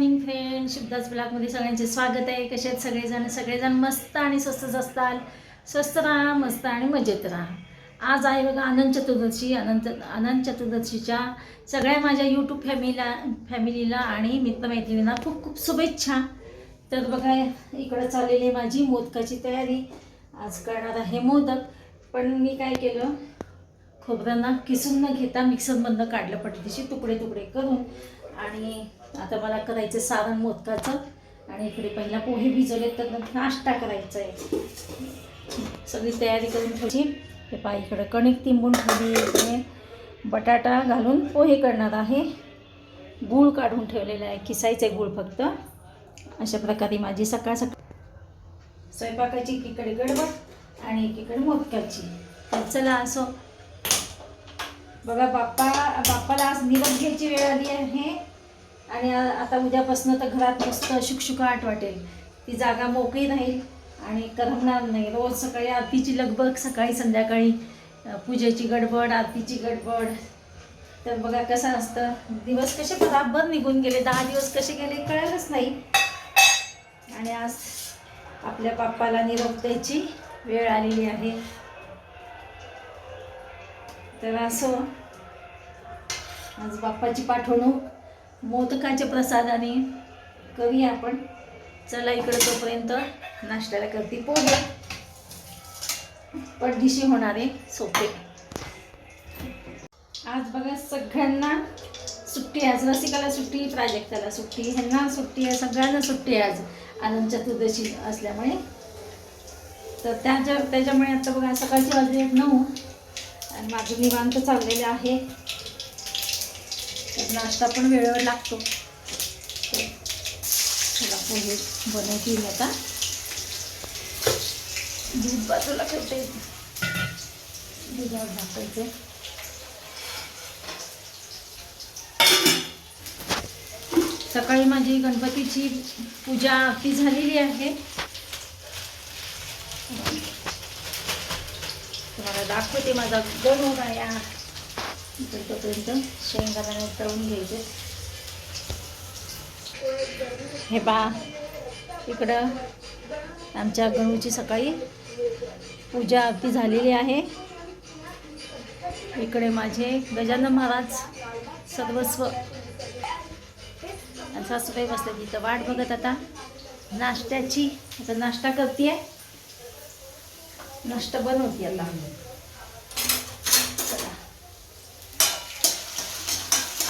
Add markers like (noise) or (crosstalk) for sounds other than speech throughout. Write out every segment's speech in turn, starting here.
Morning friend शुभदास ब्लॉगमध्ये सगळ्यांचे स्वागत आहे. कसे आहेत सगळेजण? सगळेजण मस्त आणि स्वस्तच असताल. स्वस्त राहा मस्त आणि मजेत राहा. आज आहे बघा अनंत चतुर्दशी. अनंत अनंत चतुर्दशीच्या सगळ्या माझ्या यूट्यूब फॅमिलीला फॅमिलीला आणि मित्रमैत्रिणींना खूप खूप शुभेच्छा. तर बघा इकडं चाललेली आहे माझी मोदकाची तयारी. आज करणार आहे मोदक. पण मी काय केलं? खोबऱ्यांना किसून न घेता मिक्सरमधनं काढलं पटतीशी तुकडे तुकडे करून आणि आता मला करायचं सारण मोदकाचं आणि इकडे पहिला पोहे भिजवले तर नाश्ता करायचा आहे सगळी तयारी करून ठेवली. हे पा इकडं कणिक तिंबून ठेवली. इकडे बटाटा घालून पोहे करणार आहे. गूळ काढून ठेवलेला आहे. किसायचं आहे गूळ फक्त. अशा प्रकारे माझी सकाळ सकाळ स्वयंपाकाची एकीकडे गडबड आणि एकीकडे मोदकाची. तर चला असो बघा बाप्पा बाप्पाला आज निरोप घ्यायची वेळ आली आहे. आणि आता उद्यापासून तर घरात मस्त शुकशुकाट वाटेल. ती जागा मोकळी राहील आणि करमणार नाही. रोज सकाळी आरतीची लगबग सकाळी संध्याकाळी पूजेची गडबड आरतीची गडबड. तर बघा कसं असतं. दिवस कसे बराबर निघून गेले. दहा दिवस कसे गेले कळालंच नाही. आणि आज आपल्या बाप्पाला निरोप द्यायची वेळ आलेली आहे. तर असो. आज बाप्पाची पाठवणूक मोदकाच्या प्रसादाने करूया आपण. चला इकडे तोपर्यंत नाश्त्याला करते. पोहे. पडदिशी होणारे सोपे. आज बघा सगळ्यांना सुट्टी आज रसिकाला सुट्टी प्राजक्ताला सुट्टी. ह्यांना सुट्टी आहे सगळ्यांना सुट्टी आहे आज. आनंद चतुर्दशी असल्यामुळे. तर त्याच्या त्याच्यामुळे आता बघा सकाळची वाजले नऊ. आणि माझं निवांत चाललेलं आहे. नाश्ता पण वेळेवर लागतो. चला पोहे बनवतील आता. दूध बाजूला ठेवते. दुधावर टाकायचे सकाळी माझी गणपतीची पूजा आरती झालेली आहे. तुम्हाला दाखवते माझा गण या तोपर्यंत शेंगादाणे तळून घ्यायचे. हे पहा इकडं आमच्या गणूची सकाळी पूजा आरती झालेली आहे. इकडे माझे गजानन महाराज सर्वस्व आणि सासूबाई बसले तिथं वाट बघत आता नाश्त्याची. आता नाश्ता करते नाश्ता बनवते आता चला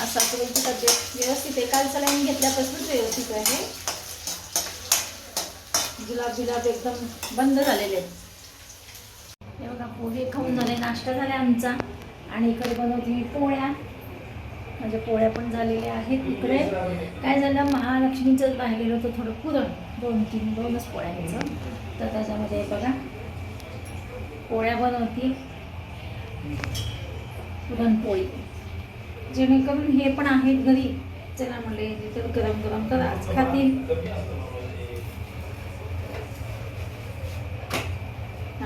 आज सासूबाईची तब्येत व्यवस्थित आहे काल सलाईन घेतल्यापासूनच व्यवस्थित आहे. गुलाब गुलाब एकदम बंद झालेले आहेत. हे बघा पोहे खाऊन झाले नाश्ता झाला आमचा. आणि इकडे बनवते मी पोळ्या. माझ्या पोळ्या पण झालेल्या आहेत इकडे. काय झालं महालक्ष्मीचं राहिलेलं होतं थोडं पुरण. दोन तीन दोनच पोळ्यांचं तर त्याच्यामध्ये बघा पोळ्या बनवते. पुरणपोळी. जेणेकरून हे पण आहेत घरी. चला म्हणले तर गरम गरम तर आज खातील.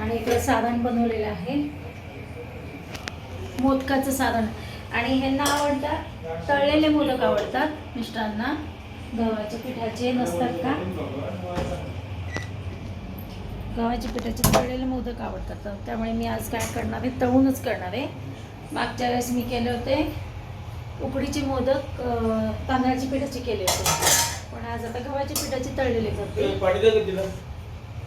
आणि इकडे सारण बनवलेलं आहे. मोदकाचं सारण आणि ह्यांना आवडतात तळलेले मोदक आवडतात मिस्टरांना. गव्हाच्या पिठाचे नसतात का? गव्हाच्या पिठाचे तळलेले मोदक आवडतात. तर त्यामुळे मी आज काय करणार आहे? तळूनच करणार आहे. मागच्या वेळेस मी केले होते. उकडीचे मोदक अं, तांदळाच्या पिठाचे केले होते. पण आज आता गव्हाच्या पिठाचे तळलेले करते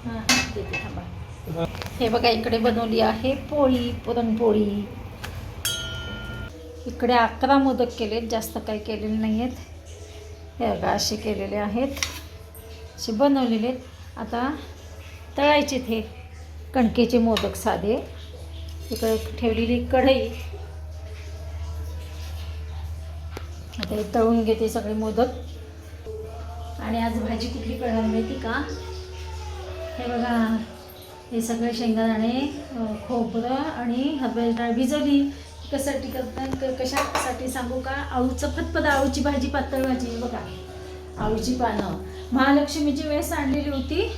हां देते थांबा. हे. बघा इकडे बनवली आहे पोळी पुरणपोळी. इकडे अकरा मोदक केलेत जास्त काही केलेले नाही आहेत हे बघा असे केलेले आहेत. असे बनवलेले आहेत. आता तळायचे हे कणकेचे मोदक साधे. इकडे ठेवलेली कढई. आता हे तळून घेते सगळे मोदक. आणि आज भाजी कुठली करणार माहिती का? हे बघा हे सगळे शेंगादाणे खोबरं आणि हरभऱ्याची डाळ भिजवली. कशासाठी करतात कशासाठी सांगू का? आळूचं फतपद आळूची भाजी पातळ भाजी आहे बघा. आळूची पानं. महालक्ष्मीची वेळेस आणलेली होती.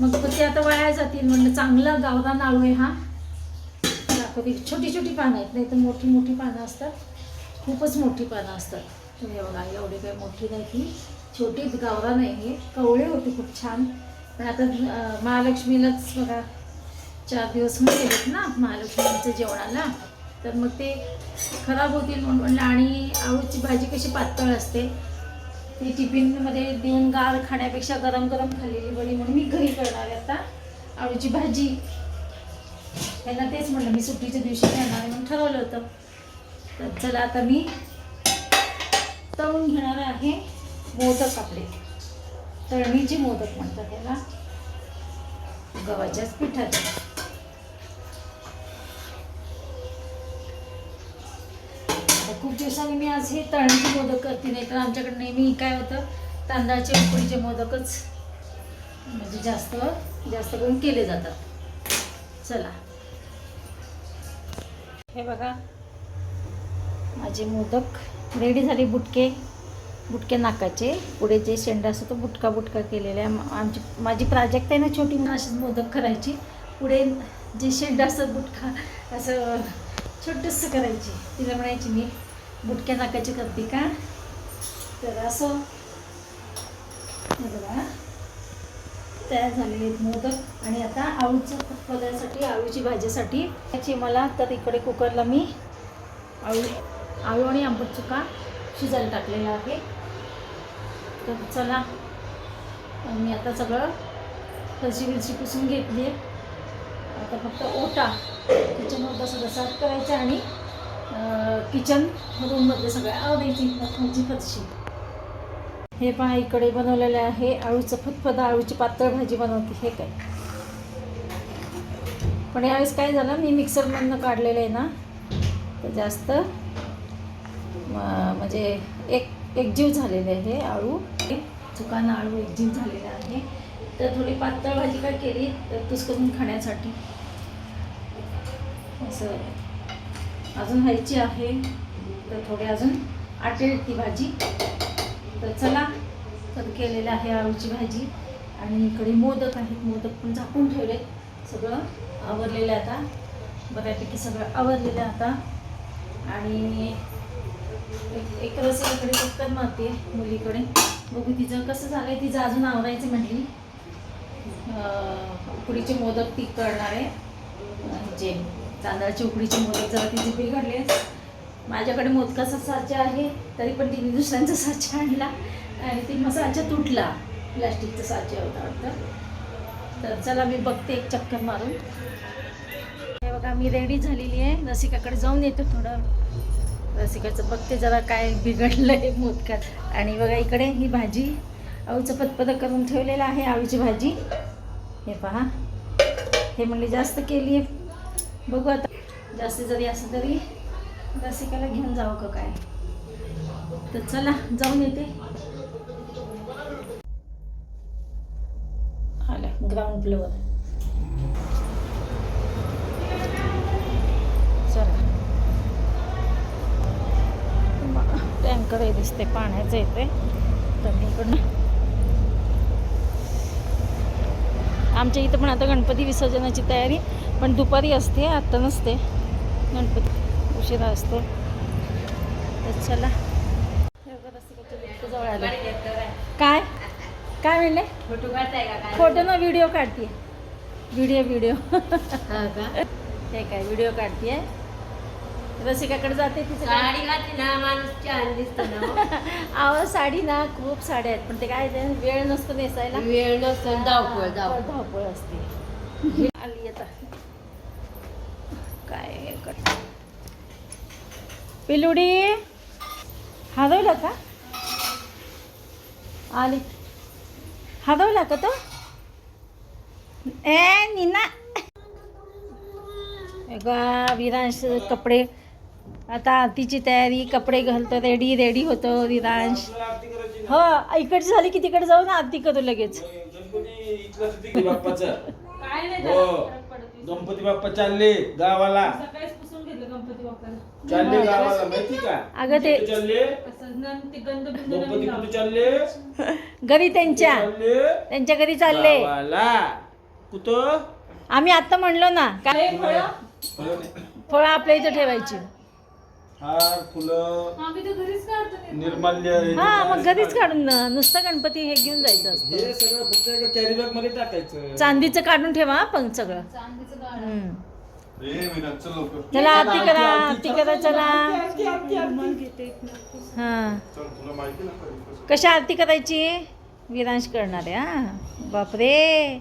मग ते आता वाया जातील म्हणलं चांगलं गावरान आळू आहे हा. दाखवते. छोटी छोटी पानं आहेत नाही तर मोठी मोठी पानं असतात. खूपच मोठी पानं असतात. तुम्ही बघा एवढी काही मोठी नाही ती. छोटी गावरा नाही हे कवळे होते खूप छान. पण आता महालक्ष्मीलाच बघा चार दिवस होऊन गेलेत ना महालक्ष्मीचं जेवणाला. तर मग ते खराब होतील म्हणून म्हणलं आणि आळूची भाजी कशी पातळ असते? ती टिफिनमध्ये देऊन गार खाण्यापेक्षा गरम गरम खाल्लेली बरी म्हणून मी घरी करणार आहे आता आळूची भाजी. त्यांना तेच म्हणलं मी सुट्टीच्या दिवशी करणार म्हणून ठरवलं होतं. तर चला आता मी तळून घेणार आहे मोदक आपले. तळणीचे मोदक म्हणतात त्याला गव्हाच्याच पिठाचे. खूप दिवसांनी मी आज हे तळणीचे मोदक करते नाही तर आमच्याकडे नेहमी काय होतं तांदळाचे उकडीचे मोदकच म्हणजे जास्त जास्त करून केले जातात. चला. हे बघा. माझे मोदक. रेडी झाले बुटके. बुटके नाकाचे. पुढे जे शेंडा असतो तो बुटका बुटका केलेला आहे. आमची माझी प्राजक्त आहे ना छोटी म्हणून अशीच मोदक करायची. पुढे जे शेंडा असतं बुटका असं छोटंसं करायची. तिला म्हणायची मी बुटक्या नाकाचे करते का? तर असं. बघा. तयार झालेले आहेत मोदक. आणि आता आळूचं पदार्थासाठी आळूची भाजीसाठी त्याची मला तर इकडे कुकरला मी आळू आळू आणि आंबट चुका शिजायला टाकलेला आहे. तर चला मी आता सगळं फरशी विरशी पुसून घेतली आहे. आता फक्त ओटा किचनवर सगळं साफ करायचं आणि किचन रूममध्ये सगळ्या आवडायची म्हणजे फरशी. हे पहा इकडे बनवलेलं आहे आळूचं फतफद आळूची पातळ भाजी बनवते हे काय. पण यावेळेस काय झालं मी मिक्सरमधनं काढलेलं आहे ना तर जास्त म्हणजे एक एकजीव झालेले आहे आळू. चुकानं आळू एकजीव झालेला आहे. तर थोडी पातळ भाजी काय केली तर तुसकरून खाण्यासाठी. असं. अजून व्हायची आहे. तर थोडी अजून आटेल ती भाजी. तर चला तर केलेलं आहे आळूची भाजी. आणि इकडे मोदक आहेत मोदक पण झाकून ठेवले सगळं आवरलेलं आता. बऱ्यापैकी सगळं आवरलेलं आता. आणि एक एक रसिकाकडे चक्कर मारते मुलीकडे. बघू तिचं कसं झालं आहे तिचं अजून आवरायचं म्हटली उकडीचे मोदक ती करणार आहे. जे तांदळाचे उकडीचे मोदक जरा तिचे बिघडले माझ्याकडे मोदकाचा साचा आहे तरी पण तिने दुसऱ्यांचा साचा आणला. आणि ती मग साचा तुटला. प्लॅस्टिकचा साचा होता वाटतं. तर चला मी बघते एक चक्कर मारून. हे बघा मी रेडी झालेली आहे. रसिकाकडे जाऊन येतो थोडं. रसिकाचं बघते जरा काय बिघडलं आहे मोदकात. आणि बघा इकडे ही भाजी आळूचं पतपद करून ठेवलेलं आहे आळूची भाजी. हे पहा. हे म्हणले जास्त केली आहे बघू आता. जास्त जरी असं तरी रसिकाला घेऊन जावं का काय? तर चला जाऊन येते. आलं ग्राउंड फ्लोअर टँकर आहे दिसते पाण्याचं येते तर मी इकडनं आमच्या इथं पण आता गणपती विसर्जनाची तयारी पण दुपारी असते आत्ता नसते. गणपती उशिरा असतो. तर चला. हे जवळ आलं. काय? काय म्हणले? फोटो काढताय का काय फोटो ना व्हिडिओ काढते व्हिडिओ व्हिडिओ हा हे काय व्हिडिओ काढते रसिकाकडे जाते तिचं काय- साडी घातली ना माणूस छान दिसतो ना हो. (laughs) आहो साडी ना खूप साड्या आहेत पण ते काय ते वेळ नसतो नेसायला. वेळ नसतो धावपळ धावपळ. धावपळ असते. आली आता. काय कर. पिलुडी हरवला का? आली. हरवला का तो? ए नीना. हे विरांश कपडे आता आरतीची तयारी कपडे घालतो रेडी रेडी होतो विरांश हो इकडची झाली की तिकडे जाऊ ना आरती करू लगेच. गणपती हो गणपती बाप्पा चालले गावाला. चालले गावाला माहिती का? अगं ते गणपती कुठे चालले? घरी त्यांच्या. त्यांच्या घरी चालले. कुठं? आम्ही आता म्हणलो ना काय. फळं आपल्या इथं ठेवायची. हार फुलं निर्माल्य हे हा जे मग घरीच काढून न- नुसतं गणपती हे घेऊन जायचं असतं. हे सगळं फक्त एका कॅरी बॅगमध्ये टाकायचं. चांदीचं काढून ठेवा हा पण सगळं. हम्म. चल लवकर. चला आरती करा आरती करा चला. हा. चल, तुला माहिती ना कधी. कशी आरती करायची? विरांश करणार आहे हा. बापरे.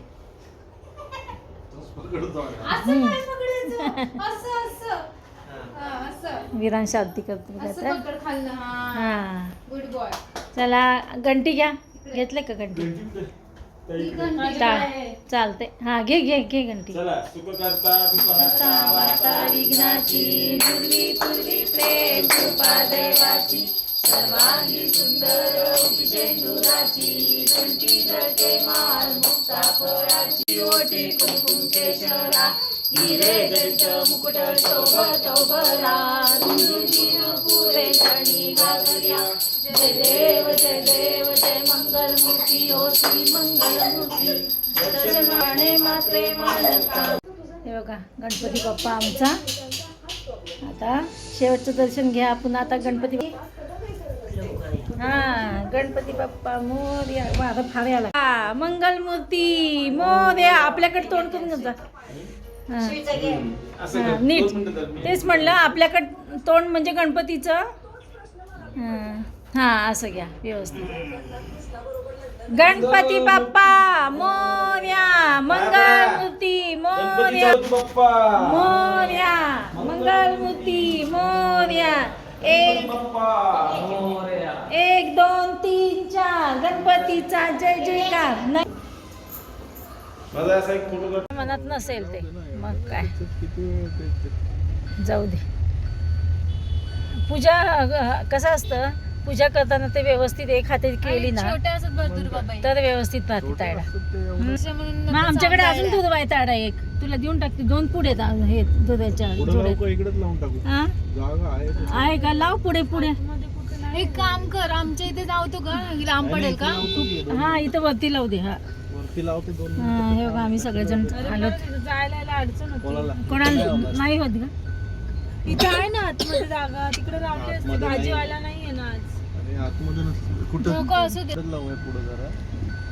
करतो बघा आता. हा. गुड बॉय चला घंटी घ्या. घेतले का घंटी? चा- चालते हा घे घे घे घंटी. करता विघ्नाची पूर्वी पूर्वी प्रेम कृपा देवाची सर्वांगी सुंदर शेंदुराची घंटी जळके माल मुक्ता फळाची ओटी कुंकुम केशरा हिरे दंत मुकुट शोभ चौबरा रुंदी पुरे चणी घागर्या जय देव जय देव जय मंगल मूर्ती हो श्री मंगल मूर्ती दर्शनाने मात्रे मानता. हे बघा गणपती बाप्पा आमचा. आता शेवटचं दर्शन घ्या. आपण आता गणपती हा गणपती बाप्पा मोर्या माझा फार आला हा मंगल मूर्ती मोर्या आपल्याकडे तोंड करून जा. हा. हा. नीट. तेच म्हणलं आपल्याकडं तोंड म्हणजे गणपतीचं. हा, हा असं घ्या व्यवस्थित. गणपती बाप्पा मोर्या मंगल मूर्ती गणपती मोर्या बाप्पा. मोर्या मंगल मूर्ती मोर्या एक एक दोन तीन चार. गणपतीचा जय जयकार. नाही. माझा असा एक फोटो काढ. मनात नसेल ते. मग काय? जाऊ दे. पूजा कसं असतं? पूजा करताना ते व्यवस्थित एक हाती केली ना तर व्यवस्थित राहते मग आमच्याकडे अजून दूध आहे तायडा एक. तुला देऊन टाकते. दोन पुढे हे दुधाच्या जोड्या. इकडेच लावून टाकू. हा? जागा आहे आहे का? लाव पुढे पुढे. एक काम कर आमच्या इथे जावतो का? लांब पडेल का? हा इथं वरती लावू दे हा. वरती लावते दोन हा, हे बघा आम्ही सगळेजण आलो. कोणाला? नाही होत का? इथे आहे ना आतमध्ये जागा. तिकडे लावली असते भाजीवाला नाहीये असू दे.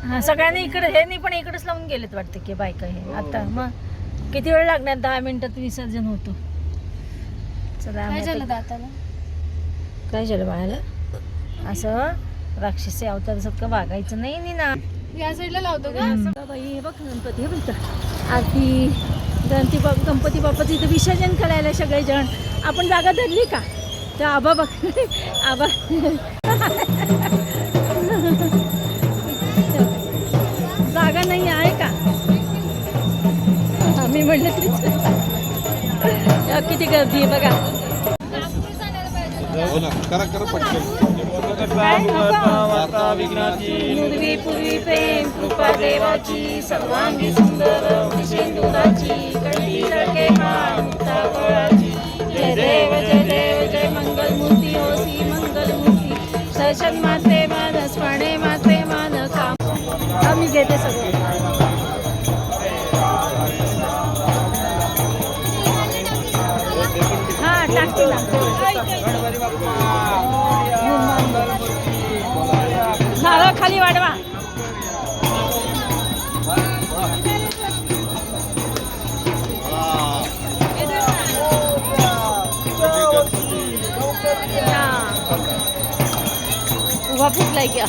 हा सगळ्यांनी इकडे हे नाही पण इकडेच लावून गेलेत वाटते की बायका हे. आता मग किती वेळ लागणार? दहा मिनिटात विसर्जन होतो. चला आम्ही काय झालं आता- दाताला? काय झालं बाळाला? असं राक्षसी अवतारासारखं वागायचं नाही नी ना या साईडला लावतो का. बाई हे बघ गणपती हे बघ. आरती गणपती बाप गणपती बाप्पाचं इथं विसर्जन करायला सगळेजण. आपण जागा धरली का? तर आबा बघ. (laughs) आबा जागा नाही आहे का? हा, मी म्हणलं तरीच. या, किती गर्दी आहे बघा. हो पूर्वी पूर्वी प्रेम कृपा देवाची सर्वांगी सुंदर शेंदुराची जय देव जय देव जय मंगल मूर्ती हो श्री मंगल मूर्ती दर्शन माते मान स्मरणे माते मान काम आम्ही घेते सगळं. हा टाकते ना. नारळ खाली वाढवा. हा. उभा फुटलाय का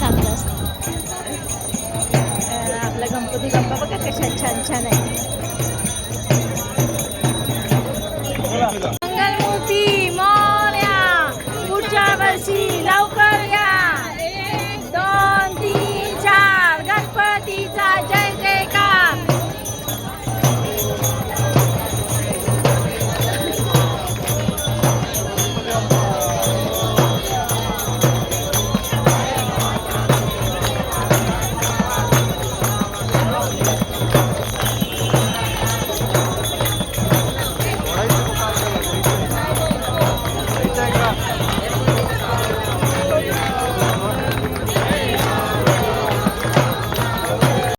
चांगलं असतं अं, आपला गणपती बाप्पा बघा कशा छान छान आहे